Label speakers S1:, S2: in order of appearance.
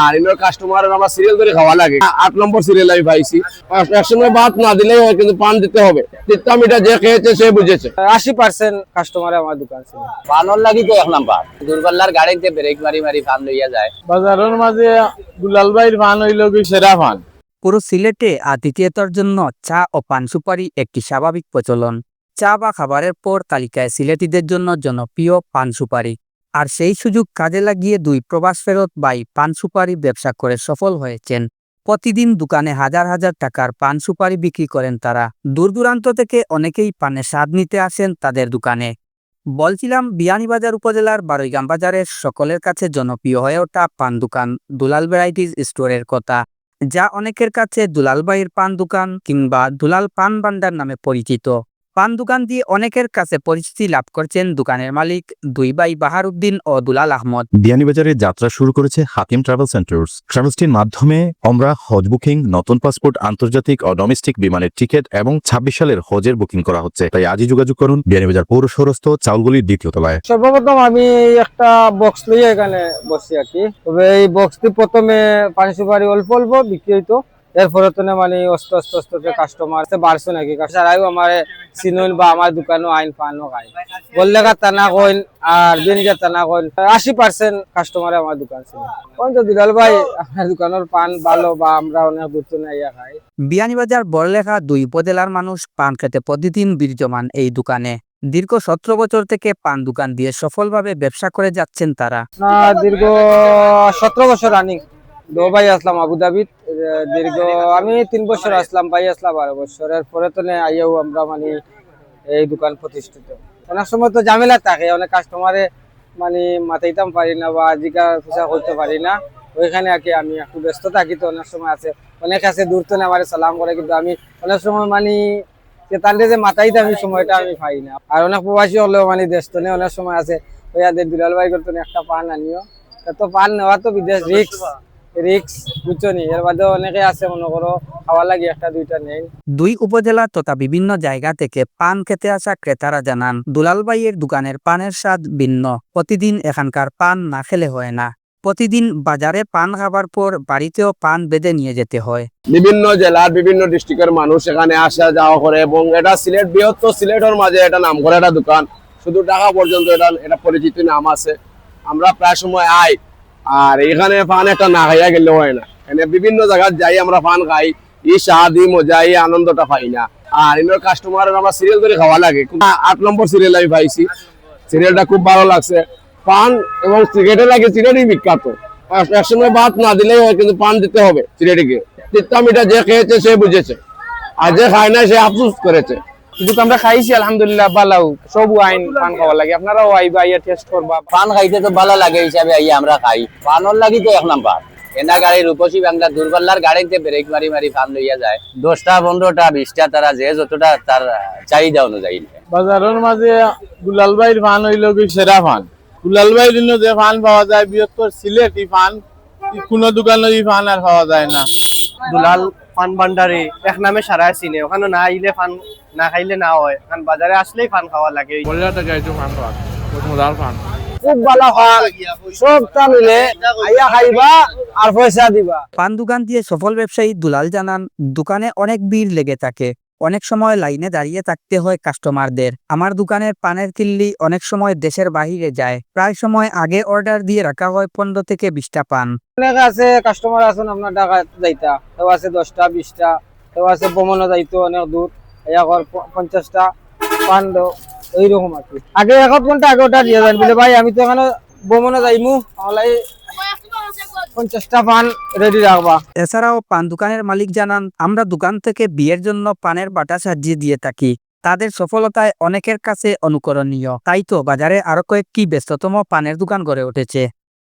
S1: আর এগুলোর কাস্টমার আমার সিরিয়াল ধরে খাওয়া লাগে। আট নম্বর সিরিয়াল আমি পাইছি। ভাত না দিলেই হয় কিন্তু পান দিতে হবে। তিত্তা মিঠা যে খেয়েছে সে বুঝেছে।
S2: আশি পার্সেন্ট কাস্টমার আমার দোকান ছিল।
S3: পানর লাগি তো এক নাম্বার। দূরপাল্লার গাড়িতে ব্রেক মারি মারি পান লইয়া যায়।
S2: বাজারের মাঝে দুলাল ভাইয়ের ফান হইল কি সেরা ফান
S4: পুরো সিলেটে আতিথেয়তার জন্য চা ও পান সুপারি একটি স্বাভাবিক প্রচলন। চা বা খাবারের পর তালিকায় সিলেটিদের জন্য জনপ্রিয় পান সুপারি। আর সেই সুযোগ কাজে লাগিয়ে দুই প্রবাস ফেরত বাই পান সুপারি ব্যবসা করে সফল হয়েছেন। প্রতিদিন দোকানে হাজার হাজার টাকার পান সুপারি বিক্রি করেন তারা। দূর দূরান্ত থেকে অনেকেই পানে স্বাদ নিতে আসেন তাদের দোকানে। বলছিলাম, বিয়ানীবাজার উপজেলার বারৈগাম বাজারের সকলের কাছে জনপ্রিয় হয়ে ওঠা পান দোকান দুলাল ভ্যারাইটিস স্টোরের কথা, যা অনেকের কাছে দুলালবাইয়ের পান দোকান কিংবা দুলাল পান ভান্ডার নামে পরিচিত। পান দোকান দিয়ে অনেকের কাছে পরিচিতি লাভ করছেন দোকানের মালিক দুই ভাই বাহার উদ্দিন ও দুলাল আহমদ।
S5: বিয়ানীবাজারে যাত্রা শুরু করেছে হাকিম ট্রাভেল সেন্টার্স। ট্রাভেলসটির মাধ্যমে আমরা হজ বুকিং নতুন পাসপোর্ট আন্তর্জাতিক ও ডোমেস্টিক বিমানের টিকিট এবং ছাব্বিশ সালের হজের বুকিং করা হচ্ছে। তাই আজই যোগাযোগ করুন বিয়ানীবাজার পৌর সরস্থ চাউলগুলির দ্বিতীয় তলায়।
S2: সর্বপ্রথম আমি একটা বক্স লইয়া এখানে বসছি আর কি। তবে এই বক্সটি প্রথমে পানি সুপারি অল্প অল্প বিক্রি হইতো। এরপরে তো না মানে অস্তে অস্তে অস্তে কাস্টমার বাড়ছে নাকি? কাস্টমার আমার সিনইন বা আমার দোকানও আইন পানও খাই বললে টানা কইন আর বেনিজার টানা কইন। আশি পার্সেন্ট কাস্টমার আমার দোকান ছিল। কোন তো দুলাল ভাই আপনার দোকানের পান ভালো বা আমরা অনেক দূর তো না ইয়া খাই।
S4: বিয়ানীবাজার বড়লেখা দুই উপজেলার মানুষ পান খেতে প্রতিদিন বিরাজমান এই দোকানে। দীর্ঘ সতেরো বছর থেকে পান দোকান দিয়ে সফলভাবে ব্যবসা করে যাচ্ছেন তারা।
S2: না দীর্ঘ সতেরো বছর রানিং দো ভাই আসলাম আবুধাবিত দীর্ঘ আমি তিন বছর আসলাম ভাই আসলাম বারো বছরের পরে তো আইয়াও আমরা মানে এই দোকান প্রতিষ্ঠিত। অনেক সময় তো ঝামেলা থাকে অনেক কাস্টমারে মানে মাথাইতাম পারি না বা জিকা পয়সা করতে পারি না। ওইখানে আর কি আমি একটু ব্যস্ত থাকি তো অনেক সময় আছে। অনেক আছে দূর তো আমার সালাম করে কিন্তু আমি অনেক সময় মানে যে তান্ডে যে মাথাইতে আমি সময়টা আমি পাই না। আর অনেক প্রবাসী হলেও মানে দেশ তো নেই, অনেক সময় আছে। ওইয়াদের দুলাল ভাই করতো একটা পান আনিও। তো পান নেওয়া তো বিদেশ রিক্স রিক্স বুঝছ নি এর অনেকে আছে মনে করো খাওয়া লাগে একটা দুইটা নেই।
S4: দুই উপজেলা তথা বিভিন্ন জায়গা থেকে পান খেতে আসা ক্রেতারা জানান দুলালবাইয়ের দোকানের পানের স্বাদ ভিন্ন। প্রতিদিন এখানকার পান না খেলে হয় না। প্রতিদিন বাজারে পান খাবার পর বাড়িতেও পান বেঁধে নিয়ে যেতে হয়।
S1: বিভিন্ন জেলার বিভিন্ন ডিস্ট্রিক্টের মানুষ এখানে আসা যাওয়া করে এবং এটা সিলেট বৃহত্তর সিলেটের মাঝে এটা নাম করা একটা দোকান। শুধু ঢাকা পর্যন্ত এটা এটা পরিচিত নাম আছে। আমরা প্রায় সময় আই। আর এখানে পান একটা না খাইয়া গেলে হয় না। এখানে বিভিন্ন জায়গায় যাই, আমরা পান খাই। স্বাদ এই মজা, এই আনন্দটা পাই না। আর এগুলোর কাস্টমার আমার সিরিয়াল ধরে খাওয়া লাগে। আট নম্বর সিরিয়াল আমি পাইছি। সিরিয়ালটা খুব ভালো লাগছে। পান এবং সিগারেটের লাগে সিগারেটই বিখ্যাত। এক- একসঙ্গে ভাত না দিলেই হয়, কিন্তু পান দিতে হবে সিগারেটকে তিত্তা মিঠা যে খেয়েছে, সে বুঝেছে। আর যে খায় না সে আফসোস করেছে।
S2: কিন্তু আমরা খাইছি আলহামদুলিল্লাহ বালাও। সব আইন পান খাওয়া লাগে। আপনারাও আইবা আইয়া টেস্ট করবা।
S3: পান খাইতে তো ভালো লাগে হিসাবে আইয়া আমরা খাই। পানর লাগি তো এক নাম্বার। এনা গাড়ি রূপসী বাংলা দূরপাল্লার গাড়িতে ব্রেক মারি মারি পান লইয়া যায়। দশটা পনেরোটা বিশটা তারা যে যতটা তার চাহিদা অনুযায়ী নেয়।
S2: বাজারের মাঝে দুলাল ভাইয়ের ফান হইল কি সেরা ফান দুলাল ভাইয়ের জন্য যে ফান পাওয়া যায় বৃহত্তর সিলেট এই ফান কোনো দোকানে ফান আর পাওয়া যায় না।
S6: দুলাল ফান ভান্ডারে এক নামে সারা চিনে ওখানে না আইলে ফান না খাইলে না হয়। কারণ বাজারে আসলেই ফান খাওয়া লাগে।
S2: খুব ভালো ফান। সবটা মিলে আইয়া খাইবা আর পয়সা দিবা।
S4: পান দোকান দিয়ে সফল ব্যবসায়ী দুলাল জানান দোকানে অনেক ভিড় লেগে থাকে। অনেক সময় লাইনে দাঁড়িয়ে থাকতে হয় কাস্টমারদের। আমার দোকানের পানের কিল্লি অনেক সময় দেশের বাহিরে যায়। প্রায় সময় আগে অর্ডার দিয়ে রাখা হয় পনেরো থেকে বিশটা পান।
S2: অনেক আছে, কাস্টমার আছেন আপনার টাকা যাইতা। কেউ আছে দশটা, বিশটা, কেউ আছে ভ্রমণও যাইতো অনেক দূর। প- পঞ্চাশটা পান এইরকম আর কি। আগে এক ঘণ্টা আগে অর্ডার দিয়ে দেন, বলে, ভাই, আমি তো এখানে ভ্রমণে যাইমু তাহলে
S4: এছাড়াও পান দোকানের মালিক জানান, আমরা দোকান থেকে বিয়ের জন্য পানের বাটা সাজিয়ে দিয়ে থাকি। তাদের সফলতায় অনেকের কাছে অনুকরণীয়। তাই তো বাজারে আরও কয়েকটি ব্যস্ততম পানের দোকান গড়ে উঠেছে।